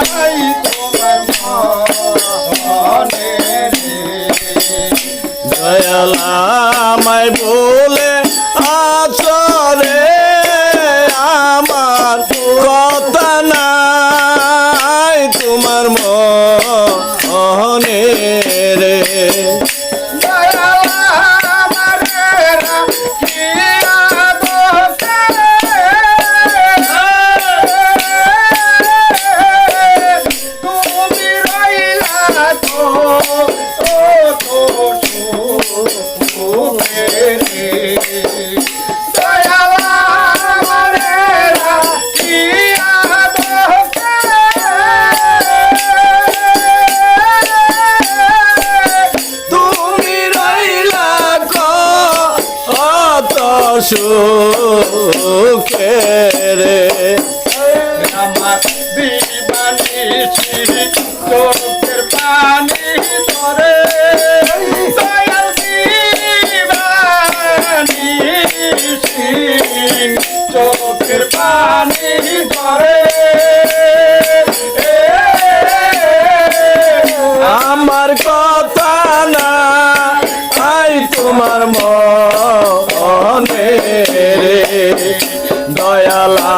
I জানা I তোমার মনে রে। দয়ালা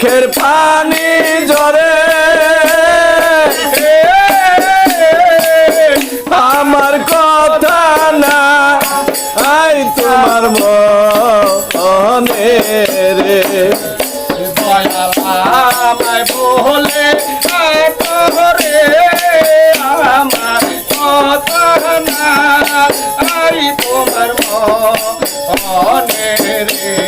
চোখের পানি জরে আমার কথা না, আই তোমার মনে রে। আমায় বলে আমার কথা না, আই তোমার মনে রে।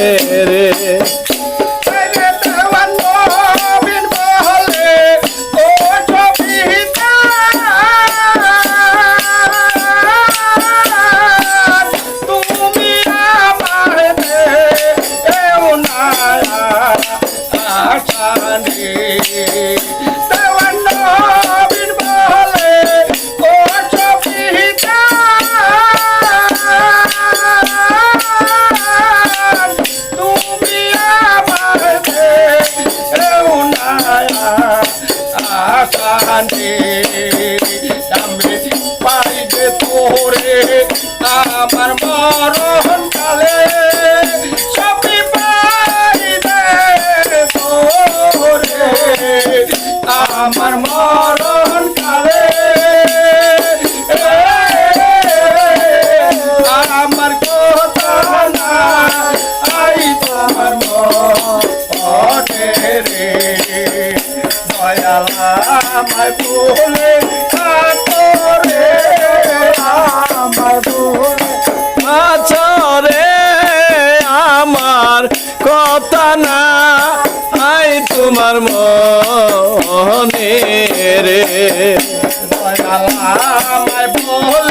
রে। আমায় বলে কাতরে আমায় বলে আছো রে আমার কথা না আই তোমার মনে রে। বলে